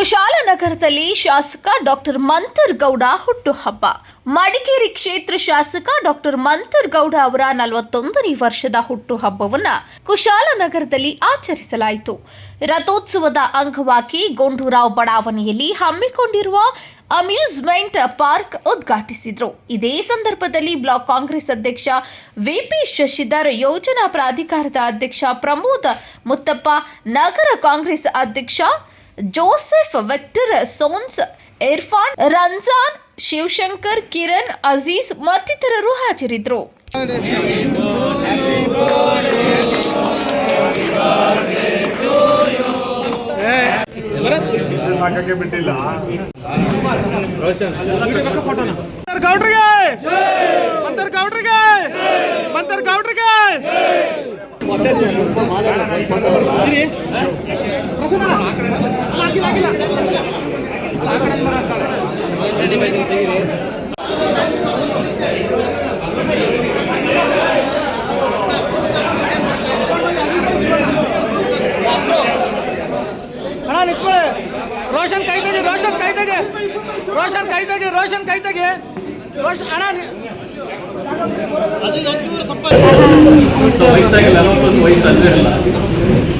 ಕುಶಾಲನಗರದಲ್ಲಿ ಶಾಸಕ ಡಾಕ್ಟರ್ ಮಂತರ್ಗೌಡ ಹುಟ್ಟುಹಬ್ಬ. ಮಡಿಕೇರಿ ಕ್ಷೇತ್ರ ಶಾಸಕ ಡಾಕ್ಟರ್ ಮಂತರ್ಗೌಡ ಅವರ ನಲವತ್ತೊಂದನೇ ವರ್ಷದ ಹುಟ್ಟುಹಬ್ಬವನ್ನ ಕುಶಾಲನಗರದಲ್ಲಿ ಆಚರಿಸಲಾಯಿತು. ರಥೋತ್ಸವದ ಅಂಗವಾಗಿ ಗೊಂಡೂರಾವ್ ಬಡಾವಣೆಯಲ್ಲಿ ಹಮ್ಮಿಕೊಂಡಿರುವ ಅಮ್ಯೂಸ್ಮೆಂಟ್ ಪಾರ್ಕ್ ಉದ್ಘಾಟಿಸಿದ್ರು. ಇದೇ ಸಂದರ್ಭದಲ್ಲಿ ಬ್ಲಾಕ್ ಕಾಂಗ್ರೆಸ್ ಅಧ್ಯಕ್ಷ ವಿಪಿ ಶಶಿಧರ್, ಯೋಜನಾ ಪ್ರಾಧಿಕಾರದ ಅಧ್ಯಕ್ಷ ಪ್ರಮೋದ್ ಮುತ್ತಪ್ಪ, ನಗರ ಕಾಂಗ್ರೆಸ್ ಅಧ್ಯಕ್ಷ ಜೋಸೆಫ್ ವೆಕ್ಟರ್ ಸೋನ್ಸ್ ಇರ್ಫಾನ್ ರಂಜಾನ್ ಶಿವಶಂಕರ್ ಕಿರಣ್ ಅಜೀಜ್ ಮತ್ತಿತರರು ಹಾಜರಿದ್ದರು ಮಂತರ್ ಗೌಡ್ರಿಗೆ ಮಂತರ್ ಗೌಡ್ರಿಗೆ ಮಂತರ್ ಗೌಡ್ರಿಗೆ ಅಣ್ಣ ನಿಂತ್ಕೊಳ್ಳಿ ರೋಷನ್ ಕೈ ತೆಗೆ, ರೋಷನ್ ಕೈ ತೆಗೆ. ರೋಷನ್ ಕೈ ತೆಗೆ, ರೋಷನ್ ಕೈ ತೆಗೆ. ರೋಷನ್ ಅಣ್ಣ ಒಂಚೂರು ಒಟ್ಟು ವಯಸ್ಸಾಗಿಲ್ಲ ಅಲ್ಲೇ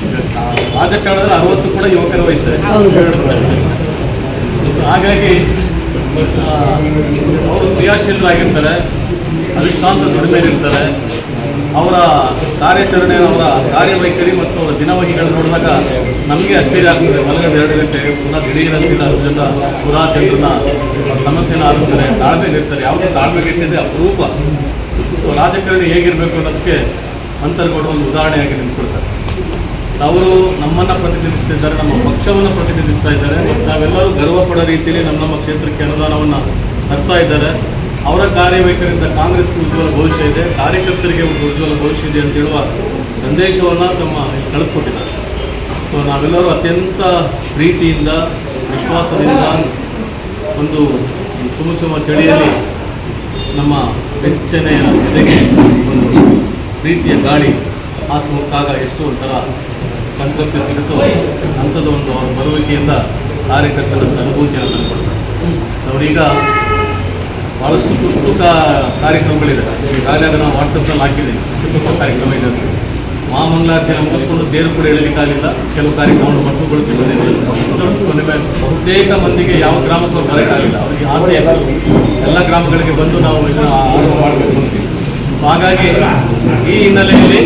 ರಾಜಕಾರಣದಲ್ಲಿ ಅರವತ್ತು ಕೂಡ ಯುವಕರ ವಯಸ್ಸೇ. ಹಾಗಾಗಿ ಅವರು ಕ್ರಿಯಾಶೀಲರಾಗಿರ್ತಾರೆ ಅವಿಶ್ರಾಂತ ದುಡಿಮೆಯಲ್ಲಿರ್ತಾರೆ. ಅವರ ಕಾರ್ಯಾಚರಣೆ ಅವರ ಕಾರ್ಯವೈಖರಿ ಮತ್ತು ಅವರ ದಿನವಹಿಗಳು ನೋಡಿದಾಗ ನಮಗೆ ಅಚ್ಚರಿ ಆಗ್ತದೆ. ಮಲಗದ ಎರಡು ಗಂಟೆ ಪುನಃ ದಿಢೀರಂತಿಲ್ಲ ಅದ್ರ ಜನ ಪುರಾ ಜನರನ್ನ ಸಮಸ್ಯೆನ ಆಲಿಸ್ತಾರೆ ತಾಳ್ಮೆಗಿರ್ತಾರೆ ಯಾವುದೇ ತಾಳ್ಮೆಗಿಟ್ಟಿದೆ ಅಪರೂಪ. ರಾಜಕಾರಣಿ ಹೇಗಿರಬೇಕು ಅನ್ನೋದಕ್ಕೆ ಅಂತರ್ಗೌಡ ಒಂದು ಉದಾಹರಣೆಯಾಗಿ ನಿಂತ್ಕೊಳ್ತಾರೆ. ಅವರು ನಮ್ಮನ್ನು ಪ್ರತಿನಿಧಿಸ್ತಿದ್ದಾರೆ, ನಮ್ಮ ಪಕ್ಷವನ್ನು ಪ್ರತಿನಿಧಿಸ್ತಾ ಇದ್ದಾರೆ. ನಾವೆಲ್ಲರೂ ಗರ್ವ ಪಡೋ ರೀತಿಯಲ್ಲಿ ನಮ್ಮ ನಮ್ಮ ಕ್ಷೇತ್ರಕ್ಕೆ ಅನುದಾನವನ್ನು ತರ್ತಾ ಇದ್ದಾರೆ. ಅವರ ಕಾರ್ಯವೈಖರಿಂದ ಕಾಂಗ್ರೆಸ್ಗೆ ಉಜ್ವಲ ಭವಿಷ್ಯ ಇದೆ. ಕಾರ್ಯಕರ್ತರಿಗೆ ಒಂದು ಉಜ್ವಲ ಭವಿಷ್ಯ ಇದೆ ಅಂತ ಹೇಳುವ ಸಂದೇಶವನ್ನು ತಮ್ಮ ಕಳಿಸ್ಕೊಟ್ಟಿದ್ದಾರೆ. ಸೊ ನಾವೆಲ್ಲರೂ ಅತ್ಯಂತ ಪ್ರೀತಿಯಿಂದ, ವಿಶ್ವಾಸದಿಂದ ಒಂದು ಸುಮ ಸುಮ ಚಳಿಯಲ್ಲಿ ನಮ್ಮ ಬೆಚ್ಚನೆಯ ಜೊತೆಗೆ ಒಂದು ಪ್ರೀತಿಯ ಗಾಳಿ ಹಾಸುಮುಕ್ಕಾಗ ಎಷ್ಟು ಒಂಥರ ಸಂತೃಪ್ತಿ ಸಿಗುತ್ತೋ ಅಂಥದ್ದು ಒಂದು ಅವರ ಬರುವಿಕೆಯಿಂದ ಕಾರ್ಯಕರ್ತರ ಅನುಭೂತಿಯನ್ನು ತಂದುಕೊಡ್ತಾರೆ ಅವರೀಗ ಭಾಳಷ್ಟು ತುರ್ತು ಕಾ ಕಾರ್ಯಕ್ರಮಗಳಿದೆ. ಈಗಾಗಲೇ ಅದನ್ನು ವಾಟ್ಸಪ್ನಲ್ಲಿ ಹಾಕಿದ್ದೀನಿ ತುರ್ತು ಕಾರ್ಯಕ್ರಮ ಇದೆ ಅಂತ. ಮಹಾಮಂಗಳಾರತಿಯನ್ನು ಮುಗಿಸ್ಕೊಂಡು ದೇವರು ಕೂಡ ಹೇಳಲಿಕ್ಕಾಗಿಲ್ಲ ಕೆಲವು ಕಾರ್ಯಕ್ರಮವನ್ನು ಮಟ್ಟುಗೊಳಿಸಿ ಬಂದಿದೆ ಬಹುತೇಕ ಮಂದಿಗೆ ಯಾವ ಗ್ರಾಮಕ್ಕೂ ಬರೋಕ್ಕಾಗಿಲ್ಲ ಅವರಿಗೆ ಆಸೆ ಇಲ್ಲ ಎಲ್ಲ ಗ್ರಾಮಗಳಿಗೆ ಬಂದು ನಾವು ಇದನ್ನು ಆರಂಭ ಮಾಡಬೇಕು ಅಂತೀವಿ ಹಾಗಾಗಿ ಈ ಹಿನ್ನೆಲೆಯಲ್ಲಿ